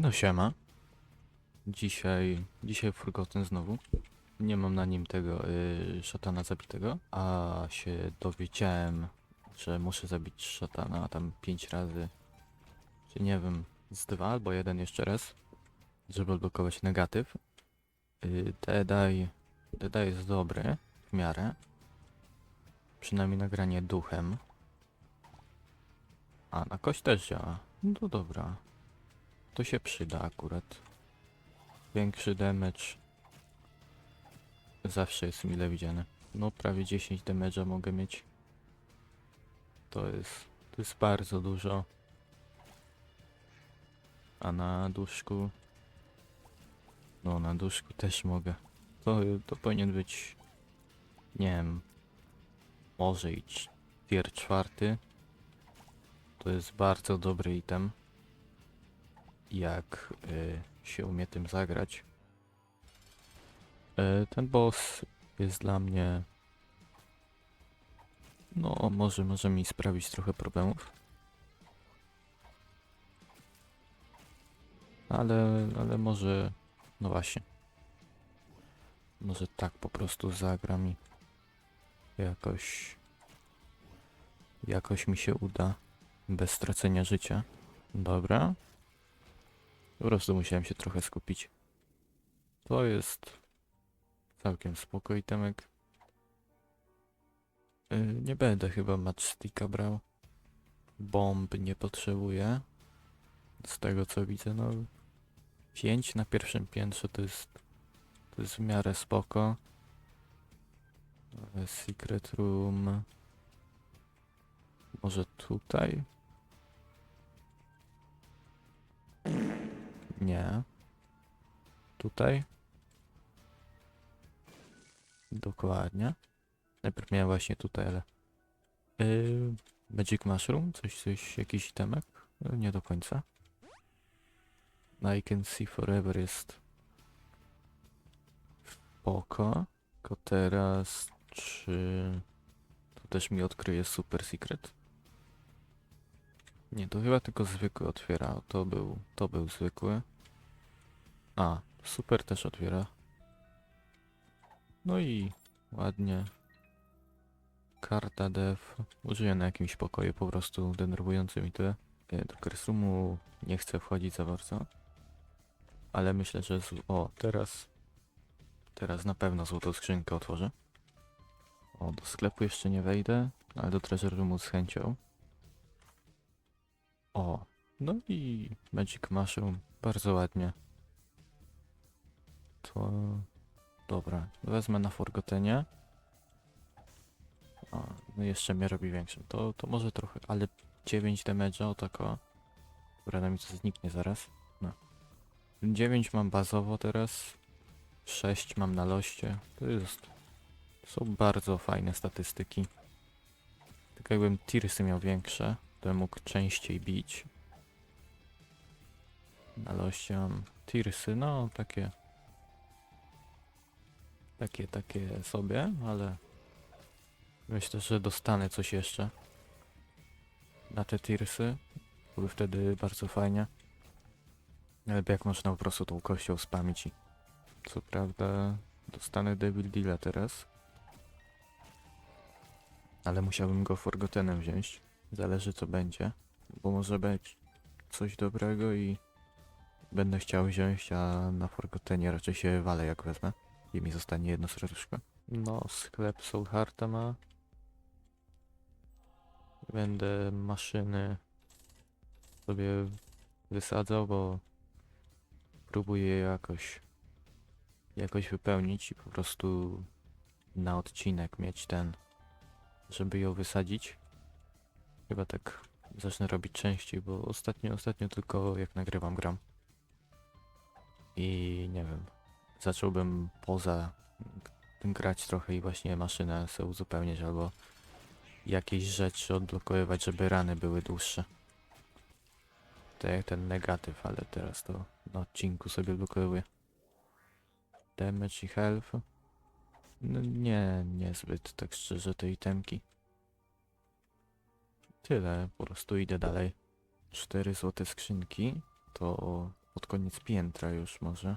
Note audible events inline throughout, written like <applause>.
No siema. Dzisiaj, dzisiaj Forgotten znowu. Nie mam na nim tego y, szatana zabitego, a się dowiedziałem, że muszę zabić szatana tam pięć razy, czy nie wiem, z dwa albo jeden jeszcze raz, żeby odblokować negatyw. Y, Deadeye jest dobry w miarę. Przynajmniej nagranie duchem. A, na kość też działa. No dobra. To się przyda akurat. Większy damage zawsze jest mile widziany. No prawie 10 damage'a mogę mieć. To jest, to jest bardzo dużo. A na duszku... No na duszku też mogę. To, to powinien być... Nie wiem... Może i tier czwarty. To jest bardzo dobry item jak y, się umie tym zagrać. Y, ten boss jest dla mnie. No, może, może mi sprawić trochę problemów. Ale, ale może. No właśnie. Może tak po prostu zagra mi. Jakoś. Jakoś mi się uda. Bez stracenia życia. Dobra. Po prostu musiałem się trochę skupić. To jest całkiem spoko itemek. Yy, nie będę chyba matchsticka brał. Bomb nie potrzebuję. Z tego co widzę, no 5 na pierwszym piętrze to jest to jest w miarę spoko. Secret room. Może tutaj? Nie. Tutaj. Dokładnie. Najpierw miałem właśnie tutaj, ale... Yy, Magic Mushroom? Coś, coś, jakiś itemek? Yy, Nie do końca. I can see forever jest... Spoko. Tylko teraz... Czy... To też mi odkryje super secret? Nie, to chyba tylko zwykły otwiera. To był, to był zwykły. A, super też otwiera. No i ładnie. Karta dev. Użyję na jakimś pokoju po prostu denerwującym i tyle. Do Kersrumu nie chcę wchodzić za bardzo. Ale myślę, że... Z... O, teraz... Teraz na pewno złotą skrzynkę otworzę. O, do sklepu jeszcze nie wejdę, ale do Treasure Roomu z chęcią. O, no i Magic Mushroom, bardzo ładnie. To dobra, wezmę na Forgotenie. O, no jeszcze mnie robi większym. To, to może trochę, ale 9 damage'a, o tako. Dobra, na mi to zniknie zaraz. No. 9 mam bazowo teraz. 6 mam na loście. To jest... Są bardzo fajne statystyki. Tak jakbym tirsy miał większe, bym mógł częściej bić. Loście mam tirsy, no takie... Takie, takie sobie, ale... Myślę, że dostanę coś jeszcze. Na te tirsy. Były wtedy bardzo fajnie. Ale jak można po prostu tą kością spamić i... Co prawda... Dostanę Devil Deala teraz. Ale musiałbym go Forgottenem wziąć. Zależy co będzie. Bo może być coś dobrego i będę chciał wziąć, a na Forgottenie raczej się walę jak wezmę. I mi zostanie jedno serduszko. No, sklep Soulhearta ma. Będę maszyny sobie wysadzał, bo próbuję jakoś jakoś wypełnić i po prostu na odcinek mieć ten żeby ją wysadzić. Chyba tak zacznę robić częściej, bo ostatnio, ostatnio tylko jak nagrywam gram. I nie wiem, zacząłbym poza grać trochę i właśnie maszynę sobie uzupełniać albo jakieś rzeczy odblokowywać, żeby rany były dłuższe. Tak jak ten negatyw, ale teraz to na odcinku sobie odblokowuję. Damage i health. No nie, niezbyt, tak szczerze, te itemki. Tyle, po prostu idę dalej. Cztery złote skrzynki to pod koniec piętra już może.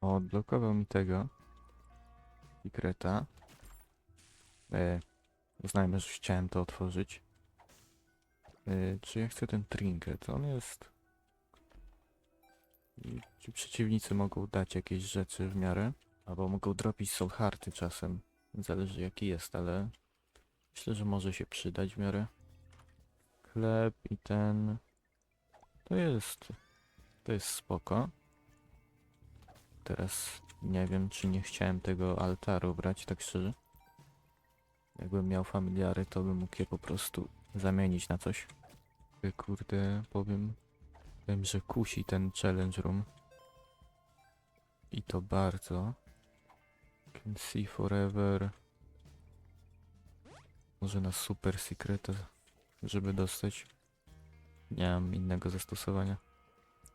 O, odblokował mi tego. Sekreta. E, uznajmy, że chciałem to otworzyć. E, czy ja chcę ten trinket? On jest... I Czy przeciwnicy mogą dać jakieś rzeczy w miarę? Albo mogą dropić soul hearty czasem. Zależy jaki jest, ale... Myślę, że może się przydać w miarę. Chleb i ten... To jest... To jest spoko. Teraz nie wiem, czy nie chciałem tego altaru brać, tak szczerze. Jakbym miał familiary, to bym mógł je po prostu zamienić na coś. Ty, Kurde, powiem... Wiem, że kusi ten challenge room. I to bardzo. Can see forever. Może na super secret, żeby dostać. Nie mam innego zastosowania.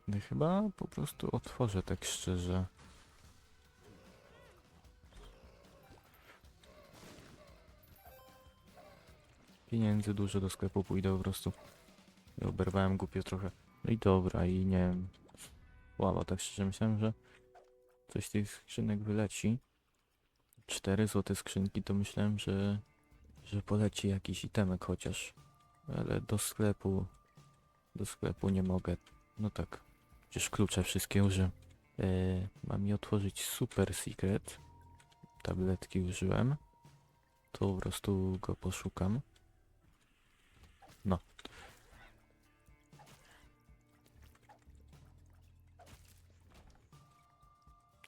No chyba po prostu otworzę tak szczerze. Pieniędzy dużo do sklepu pójdę po prostu. I oberwałem głupio trochę. No i dobra, i nie wiem. Słabo, tak szczerze myślałem, że coś z tych skrzynek wyleci. Cztery złote skrzynki to myślałem, że, że poleci jakiś itemek chociaż. Ale do sklepu, do sklepu nie mogę. No tak, przecież klucze wszystkie użyłem. E, mam mi otworzyć super secret. Tabletki użyłem. To po prostu go poszukam. No.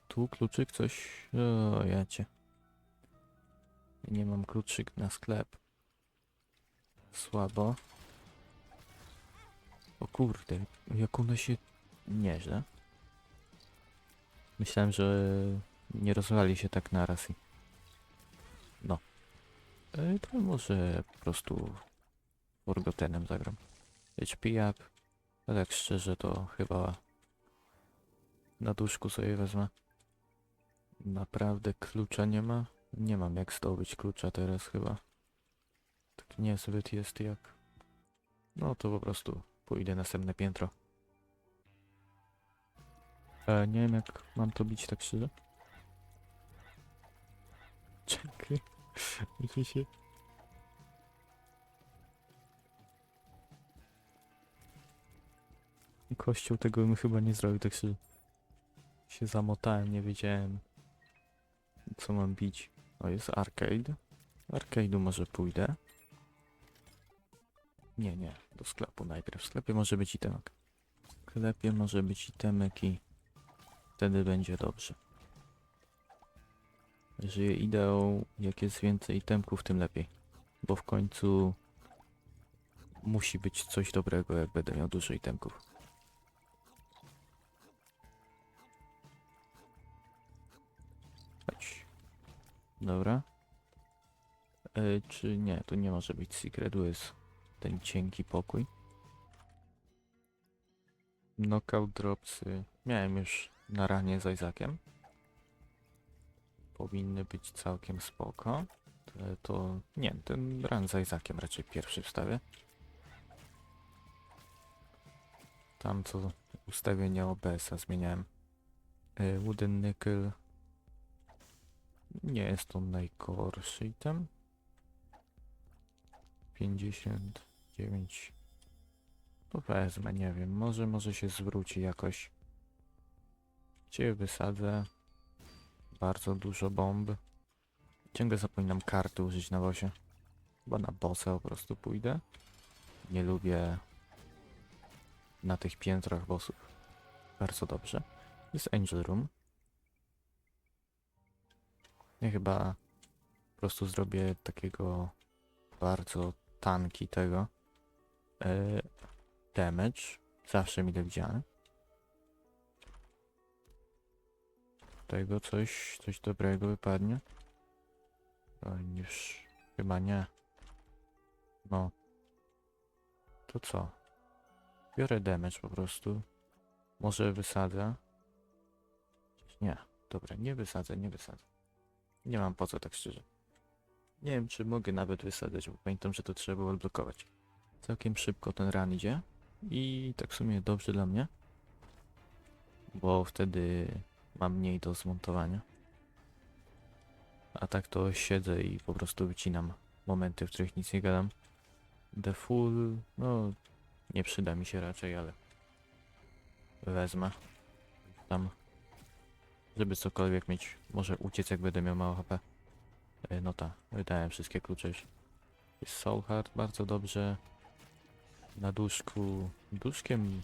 Tu kluczyk coś... O, ja cię. Nie mam kluczyk na sklep. Słabo. O kurde, jak one się... Nieźle. Myślałem, że nie rozwali się tak naraz i... No. E, to może po prostu Forgottenem zagram. HP up. A tak szczerze to chyba na duszku sobie wezmę. Naprawdę klucza nie ma? Nie mam jak zdobyć klucza teraz chyba. Tak niezbyt jest jak... No to po prostu pójdę następne piętro. E, nie wiem jak mam to bić tak szczerze. <laughs> Czekaj. Muszę się... Kościół tego bym chyba nie zrobił, tak się, się zamotałem, nie wiedziałem co mam bić. O, jest arcade. Arcade'u może pójdę. Nie, nie, do sklepu najpierw. W sklepie może być itemek. W sklepie może być itemek i wtedy będzie dobrze. Żyję ideą, jak jest więcej itemków, tym lepiej. Bo w końcu musi być coś dobrego, jak będę miał dużo itemków. Dobra. E, czy nie, tu nie może być secret, tu jest ten cienki pokój. Knockout dropsy miałem już na ranie z Isaaciem. Powinny być całkiem spoko. To, to nie, ten ran z Isaaciem raczej pierwszy wstawię. Tam co ustawienia OBS-a zmieniałem. E, Wooden Nickel nie jest to najgorszy item. 59. To wezmę, nie wiem. Może, może się zwróci jakoś. Cię wysadzę. Bardzo dużo bomb. Ciągle zapominam karty użyć na bosie. Chyba na bossa po prostu pójdę. Nie lubię na tych piętrach bossów. Bardzo dobrze. Jest Angel Room. Ja chyba po prostu zrobię takiego bardzo tanki tego e, damage. Zawsze mi widziane. Tego coś, coś dobrego wypadnie. O, już chyba nie. No. To co? Biorę damage po prostu. Może wysadzę. Nie. Dobra, nie wysadzę, nie wysadzę. Nie mam po co tak szczerze. Nie wiem, czy mogę nawet wysadzać, bo pamiętam, że to trzeba było odblokować. Całkiem szybko ten run idzie. I tak w sumie dobrze dla mnie. Bo wtedy mam mniej do zmontowania. A tak to siedzę i po prostu wycinam momenty, w których nic nie gadam. The Full, no nie przyda mi się raczej, ale wezmę tam, żeby cokolwiek mieć. Może uciec jak będę miał mało HP. E, No ta, wydałem wszystkie klucze już. Soul Heart, bardzo dobrze. Na duszku, duszkiem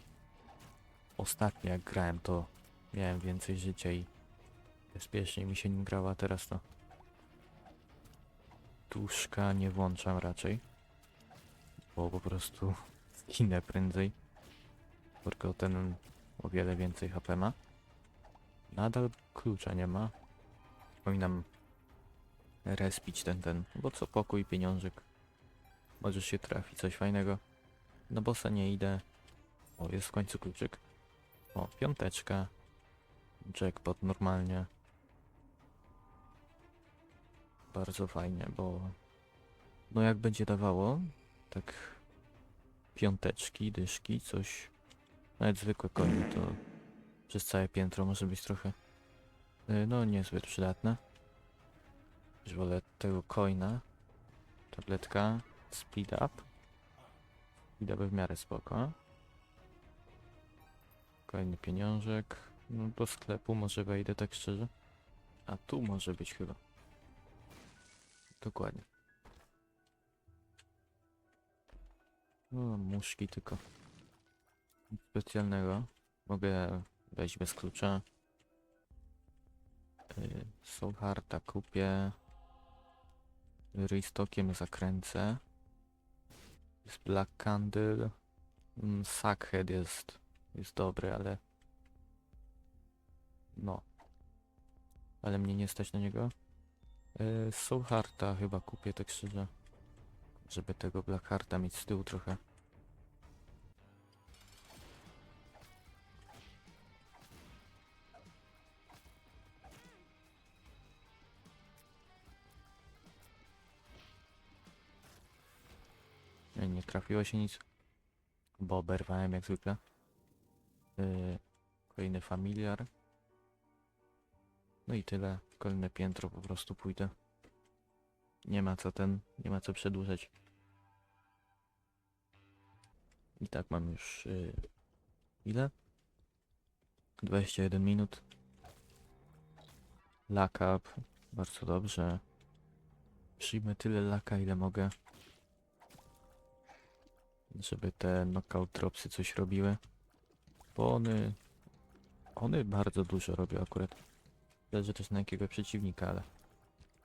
ostatnio jak grałem to miałem więcej życia i bezpiecznie mi się nim grała, teraz to duszka nie włączam raczej, bo po prostu <laughs> zginę prędzej. Tylko ten o wiele więcej HP ma. Nadal klucza nie ma. Powinnam respić ten, ten, bo co pokój, pieniążek. Możesz się trafi coś fajnego. Na bossa nie idę. O, jest w końcu kluczyk. O, piąteczka. Jackpot normalnie. Bardzo fajnie, bo no jak będzie dawało, tak piąteczki, dyszki, coś, nawet zwykłe konie, to przez całe piętro może być trochę, y, no niezbyt przydatne. Już wolę tego coina, tabletka, speed up. Speed up w miarę spoko. Kolejny pieniążek. No do sklepu może wejdę tak szczerze. A tu może być chyba. Dokładnie. O, muszki tylko. Nic specjalnego. Mogę wejść bez klucza. Yy, kupię. Restockiem zakręcę. Jest Black Candle. Mm, Sackhead jest, jest dobry, ale... No. Ale mnie nie stać na niego. Yy, chyba kupię tak szczerze. Żeby tego Black Hearta mieć z tyłu trochę. Trafiło się nic. Bo oberwałem jak zwykle. Yy, kolejny familiar. No i tyle. Kolejne piętro po prostu pójdę. Nie ma co ten, nie ma co przedłużać. I tak mam już yy, ile? 21 minut. Luck up. Bardzo dobrze. Przyjmę tyle laka ile mogę. Żeby te knockout dropsy coś robiły. Bo one... One bardzo dużo robią akurat. Zależy też na jakiego przeciwnika, ale...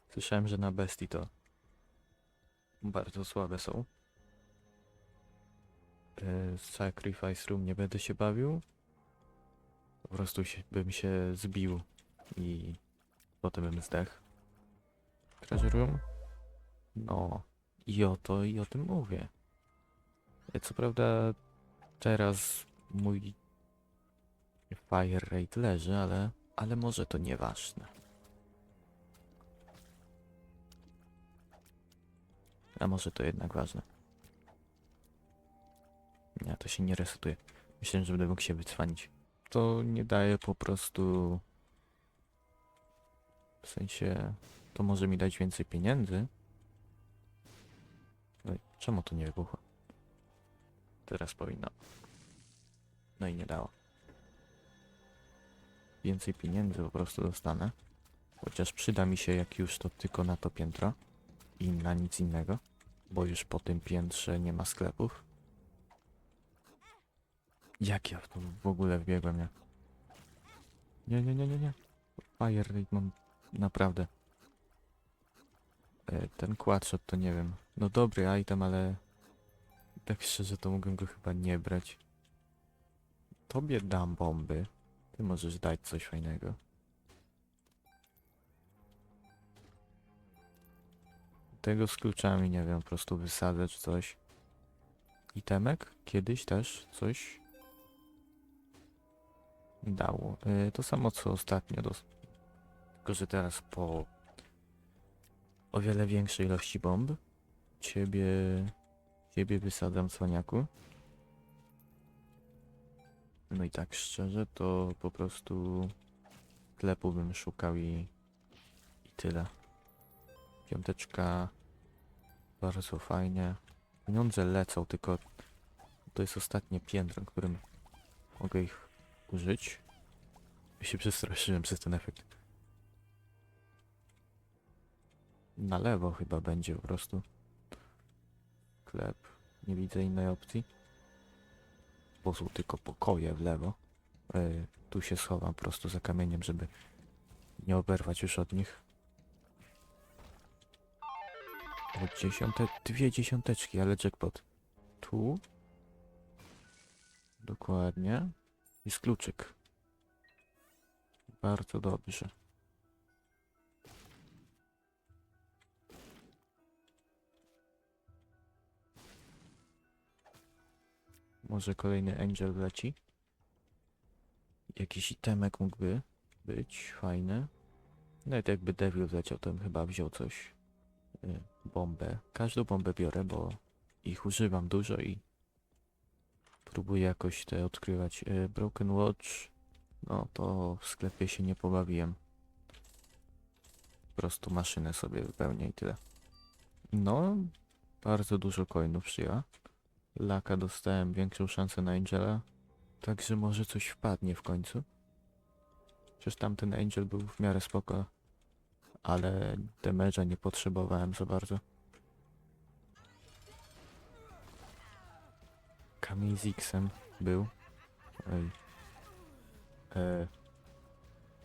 Słyszałem, że na bestii to... Bardzo słabe są. Yy, Sacrifice Room nie będę się bawił. Po prostu się, bym się zbił i potem bym zdechł. Treasure Room? No. I o to, i o tym mówię. E, Co prawda teraz mój fire rate leży, ale, ale może to nieważne. A może to jednak ważne. Nie, to się nie resetuje. Myślałem, że będę mógł się wycwanić. To nie daje po prostu... W sensie... To może mi dać więcej pieniędzy. Czemu to nie wybuchło? Teraz powinno. No i nie dało. Więcej pieniędzy po prostu dostanę. Chociaż przyda mi się jak już to tylko na to piętro. I na nic innego. Bo już po tym piętrze nie ma sklepów. Jak ja to w ogóle wbiegłem, nie? Nie, nie, nie, nie, nie. Fire rate mam naprawdę. E, ten quadshot to nie wiem. No dobry item, ale tak szczerze to mogłem go chyba nie brać. Tobie dam bomby. Ty możesz dać coś fajnego. Tego z kluczami, nie wiem, po prostu wysadzę czy coś. Itemek kiedyś też coś dało. Yy, to samo co ostatnio, dos- tylko że teraz po o wiele większej ilości bomb. Ciebie Ciebie wysadzam, cwaniaku. No i tak szczerze, to po prostu sklepu bym szukał i, i tyle. Piąteczka bardzo fajnie. Pieniądze lecą, tylko to jest ostatnie piętro, którym mogę ich użyć. Ja się przestraszyłem przez ten efekt. Na lewo chyba będzie po prostu. Sklep. Nie widzę innej opcji. Bo są tylko pokoje w lewo. E, tu się schowam po prostu za kamieniem, żeby nie oberwać już od nich. O, dziesiąte, dwie dziesiąteczki, ale jackpot. Tu. Dokładnie. Jest kluczyk. Bardzo dobrze. Może kolejny angel leci? Jakiś itemek mógłby być fajny. Nawet jakby devil leciał, to bym chyba wziął coś. Y, bombę. Każdą bombę biorę, bo ich używam dużo i próbuję jakoś te odkrywać. Y, Broken Watch. No to w sklepie się nie pobawiłem. Po prostu maszynę sobie wypełnię i tyle. No, bardzo dużo coinów przyjęła. Laka dostałem większą szansę na Angela. Także może coś wpadnie w końcu. Przecież tamten Angel był w miarę spoko. Ale damage'a nie potrzebowałem za bardzo. Kamień z X-em był. Ej. E,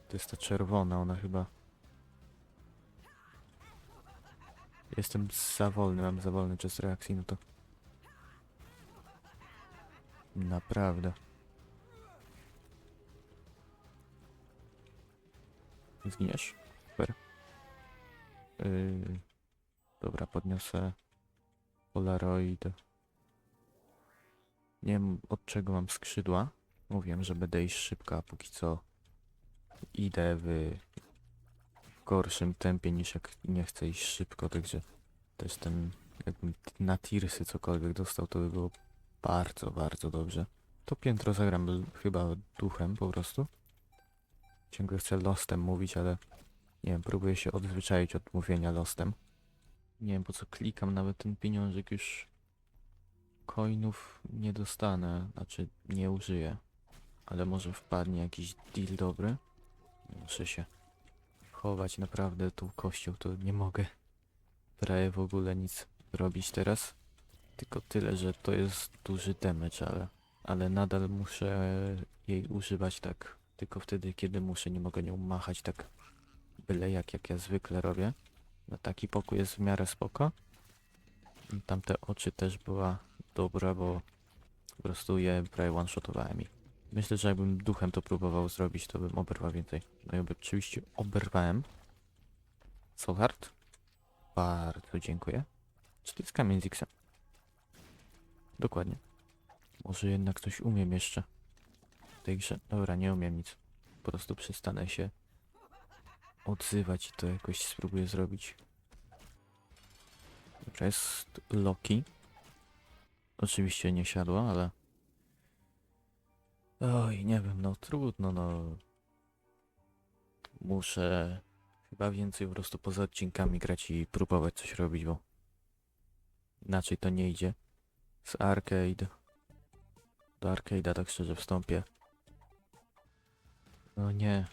to jest ta czerwona, ona chyba... Jestem za wolny, mam za wolny czas reakcji, no to... Naprawdę. Zginiesz? Super. Yy, dobra, podniosę Polaroid. Nie wiem od czego mam skrzydła. Mówiłem, że będę iść szybko, a póki co idę w gorszym tempie niż jak nie chcę iść szybko, także też ten jakbym na tirsy cokolwiek dostał, to by było bardzo, bardzo dobrze. To piętro zagram chyba duchem po prostu. Ciągle chcę lostem mówić, ale nie wiem, próbuję się odzwyczaić od mówienia lostem. Nie wiem po co klikam, nawet ten pieniążek już coinów nie dostanę, znaczy nie użyję. Ale może wpadnie jakiś deal dobry. Muszę się chować naprawdę tą kością, to nie mogę prawie w ogóle nic robić teraz. Tylko tyle, że to jest duży damage, ale, ale nadal muszę jej używać tak tylko wtedy, kiedy muszę. Nie mogę nią machać tak byle jak, jak ja zwykle robię. No taki pokój jest w miarę spoko. Tamte oczy też była dobra, bo po prostu je prawie one-shotowałem i myślę, że jakbym duchem to próbował zrobić, to bym oberwał więcej. No i oczywiście oberwałem. Soulheart. Bardzo dziękuję. Czy to jest kamień z? Dokładnie. Może jednak coś umiem jeszcze. W tej grze. Dobra, nie umiem nic. Po prostu przestanę się odzywać i to jakoś spróbuję zrobić. Dobra, jest Loki. Oczywiście nie siadła, ale... Oj, nie wiem, no trudno, no. Muszę chyba więcej po prostu poza odcinkami grać i próbować coś robić, bo inaczej to nie idzie. Z arcade. Do arcade'a tak szczerze wstąpię. No nie.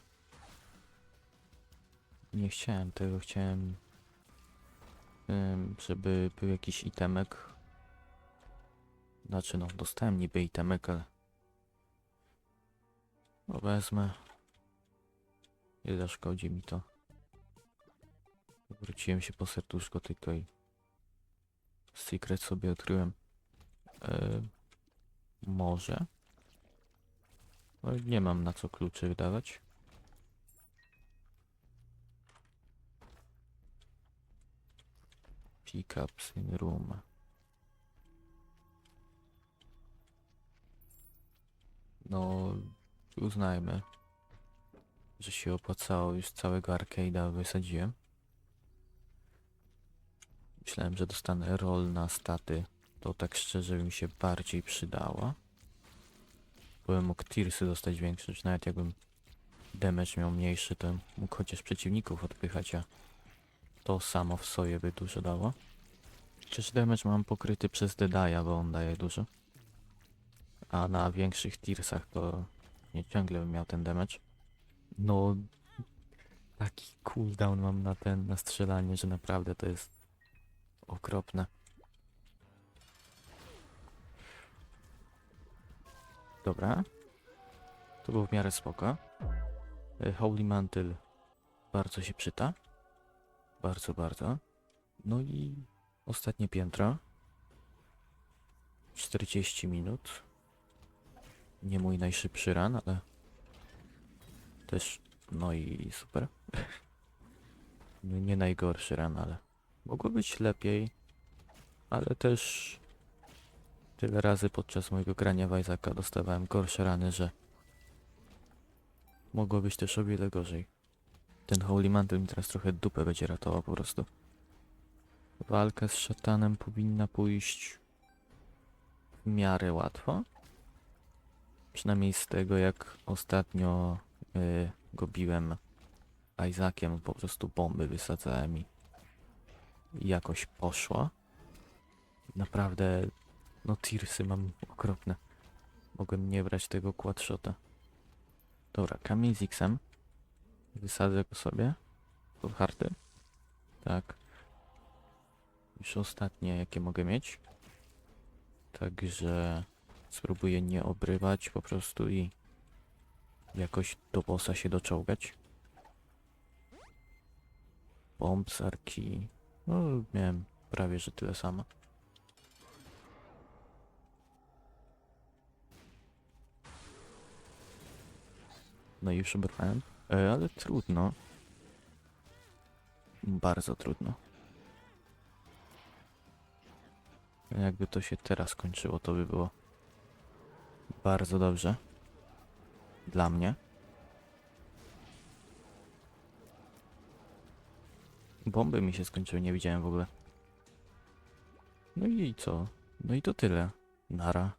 Nie chciałem tego, chciałem... żeby był jakiś itemek. Znaczy no, dostałem niby itemek, ale... No wezmę. Nie zaszkodzi mi to. Wróciłem się po serduszko tylko i... Secret sobie odkryłem. E, może. No, nie mam na co kluczy wydawać. Pickups in room. No, uznajmy, że się opłacało. Już całego arcade'a wysadziłem. Myślałem, że dostanę roll na staty To tak szczerze mi się bardziej przydała. Byłem mógł tirsy dostać większe, czy nawet jakbym damage miał mniejszy, to mógł chociaż przeciwników odpychać, a to samo w sobie by dużo dało. Chociaż damage mam pokryty przez Dedaja, bo on daje dużo. A na większych tirsach to nie ciągle bym miał ten damage. No, taki cooldown mam na ten, na strzelanie, że naprawdę to jest okropne. Dobra. To było w miarę spoko. E, Holy Mantle bardzo się przyda. Bardzo, bardzo. No i ostatnie piętro. 40 minut. Nie mój najszybszy run, ale też, no i super. <laughs> nie, najgorszy run, ale mogło być lepiej, ale też tyle razy podczas mojego grania w dostawałem gorsze rany, że mogło być też o wiele gorzej. Ten Holy Mantle mi teraz trochę dupę będzie ratował po prostu. Walka z szatanem powinna pójść w miarę łatwo. Przynajmniej z tego jak ostatnio y, go biłem Isaaciem, po prostu bomby wysadzałem i jakoś poszło. Naprawdę, no tirsy mam okropne. Mogłem nie brać tego quadshota. Dobra, kamień z X-em. Wysadzę go sobie. Pod harty. Tak. Już ostatnie, jakie mogę mieć. Także spróbuję nie obrywać po prostu i jakoś do bossa się doczołgać. Bombs, arki. No, miałem prawie, że tyle samo. No już obrałem. E, ale trudno. Bardzo trudno. Jakby to się teraz kończyło, to by było bardzo dobrze. Dla mnie. Bomby mi się skończyły, nie widziałem w ogóle. No i co? No i to tyle. Nara.